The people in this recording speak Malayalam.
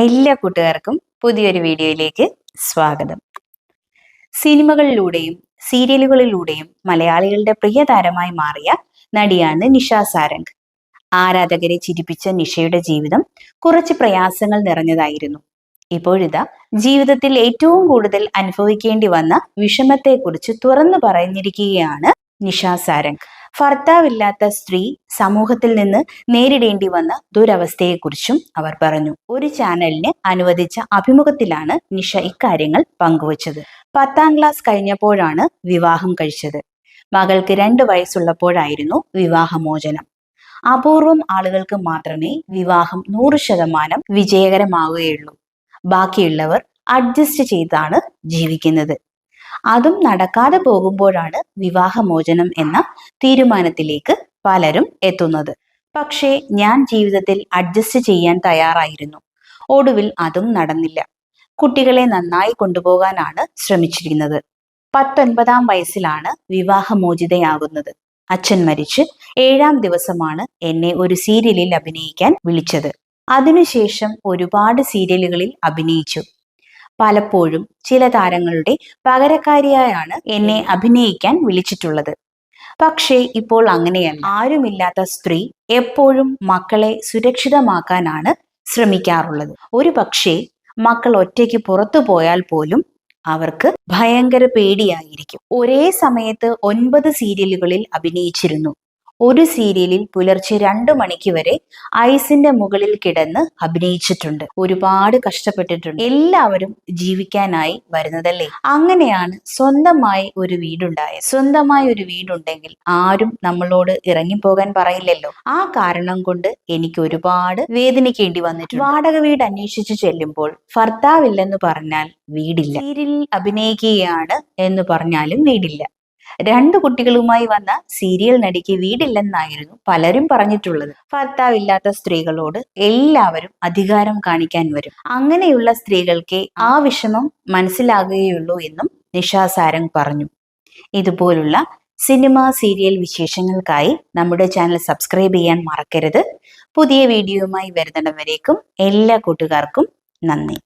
എല്ലാ കൂട്ടുകാർക്കും പുതിയൊരു വീഡിയോയിലേക്ക് സ്വാഗതം. സിനിമകളിലൂടെയും സീരിയലുകളിലൂടെയും മലയാളികളുടെ പ്രിയ താരമായി മാറിയ നടിയാണ് നിഷ സാരംഗ്. ആരാധകരെ ചിരിപ്പിച്ച നിഷയുടെ ജീവിതം കുറച്ച് പ്രയാസങ്ങൾ നിറഞ്ഞതായിരുന്നു. ഇപ്പോഴിതാ ജീവിതത്തിൽ ഏറ്റവും കൂടുതൽ അനുഭവിക്കേണ്ടി വന്ന വിഷമത്തെക്കുറിച്ച് തുറന്നു പറഞ്ഞിരിക്കുകയാണ് നിഷ സാരംഗ്. ഭർത്താവില്ലാത്ത സ്ത്രീ സമൂഹത്തിൽ നിന്ന് നേരിടേണ്ടി വന്ന ദുരവസ്ഥയെക്കുറിച്ചും അവർ പറഞ്ഞു. ഒരു ചാനലിന് അനുവദിച്ച അഭിമുഖത്തിലാണ് നിഷ ഇക്കാര്യങ്ങൾ പങ്കുവച്ചത്. പത്താം ക്ലാസ് കഴിഞ്ഞപ്പോഴാണ് വിവാഹം കഴിച്ചത്. മകൾക്ക് രണ്ട് വയസ്സുള്ളപ്പോഴായിരുന്നു വിവാഹമോചനം. അപൂർവം ആളുകൾക്ക് മാത്രമേ വിവാഹം നൂറ് ശതമാനം വിജയകരമാവുകയുള്ളൂ. ബാക്കിയുള്ളവർ അഡ്ജസ്റ്റ് ചെയ്താണ് ജീവിക്കുന്നത്. അതും നടക്കാതെ പോകുമ്പോഴാണ് വിവാഹമോചനം എന്ന തീരുമാനത്തിലേക്ക് പലരും എത്തുന്നത്. പക്ഷേ ഞാൻ ജീവിതത്തിൽ അഡ്ജസ്റ്റ് ചെയ്യാൻ തയ്യാറായിരുന്നു. ഒടുവിൽ അതും നടന്നില്ല. കുട്ടികളെ നന്നായി കൊണ്ടുപോകാനാണ് ശ്രമിച്ചിരുന്നത്. പത്തൊൻപതാം വയസ്സിലാണ് വിവാഹമോചിതയാകുന്നത്. അച്ഛൻ മരിച്ച് ഏഴാം ദിവസമാണ് എന്നെ ഒരു സീരിയലിൽ അഭിനയിക്കാൻ വിളിച്ചത്. അതിനുശേഷം ഒരുപാട് സീരിയലുകളിൽ അഭിനയിച്ചു. പലപ്പോഴും ചില താരങ്ങളുടെ പകരക്കാരിയായാണ് എന്നെ അഭിനയിക്കാൻ വിളിച്ചിട്ടുള്ളത്. പക്ഷേ ഇപ്പോൾ അങ്ങനെയല്ല. ആരുമില്ലാത്ത സ്ത്രീ എപ്പോഴും മക്കളെ സുരക്ഷിതമാക്കാനാണ് ശ്രമിക്കാറുള്ളത്. ഒരു പക്ഷേ മക്കൾ ഒറ്റയ്ക്ക് പുറത്തു പോയാൽ പോലും അവർക്ക് ഭയങ്കര പേടിയായിരിക്കും. ഒരേ സമയത്ത് ഒൻപത് സീരിയലുകളിൽ അഭിനയിച്ചിരുന്നു. ഒരു സീരിയലിൽ പുലർച്ചെ രണ്ടു മണിക്ക് വരെ ഐസിന്റെ മുകളിൽ കിടന്ന് അഭിനയിച്ചിട്ടുണ്ട്. ഒരുപാട് കഷ്ടപ്പെട്ടിട്ടുണ്ട്. എല്ലാവരും ജീവിക്കാനായി വരുന്നതല്ലേ? അങ്ങനെയാണ് സ്വന്തമായി ഒരു വീടുണ്ടായത്. സ്വന്തമായി ഒരു വീടുണ്ടെങ്കിൽ ആരും നമ്മളോട് ഇറങ്ങിപ്പോകാൻ പറയില്ലല്ലോ. ആ കാരണം കൊണ്ട് എനിക്ക് ഒരുപാട് വേദനിക്കേണ്ടി വന്നിട്ടുണ്ട്. വാടക വീട് അന്വേഷിച്ചു ചെല്ലുമ്പോൾ ഭർത്താവില്ലെന്ന് പറഞ്ഞാൽ വീടില്ല. സീരിയലിൽ അഭിനയിക്കുകയാണ് എന്ന് പറഞ്ഞാലും വീടില്ല. രണ്ട് കുട്ടികളുമായി വന്ന സീരിയൽ നടിക്ക് വീടില്ലെന്നായിരുന്നു പലരും പറഞ്ഞിട്ടുള്ളത്. ഭർത്താവില്ലാത്ത സ്ത്രീകളോട് എല്ലാവരും അധികാരം കാണിക്കാൻ വരും. അങ്ങനെയുള്ള സ്ത്രീകൾക്ക് ആ വിഷമം മനസ്സിലാകുകയുള്ളൂ എന്നും നിഷാ സാരംഗ് പറഞ്ഞു. ഇതുപോലുള്ള സിനിമ സീരിയൽ വിശേഷങ്ങൾക്കായി നമ്മുടെ ചാനൽ സബ്സ്ക്രൈബ് ചെയ്യാൻ മറക്കരുത്. പുതിയ വീഡിയോയുമായി വരുന്നവരേക്കും എല്ലാ കൂട്ടുകാർക്കും നന്ദി.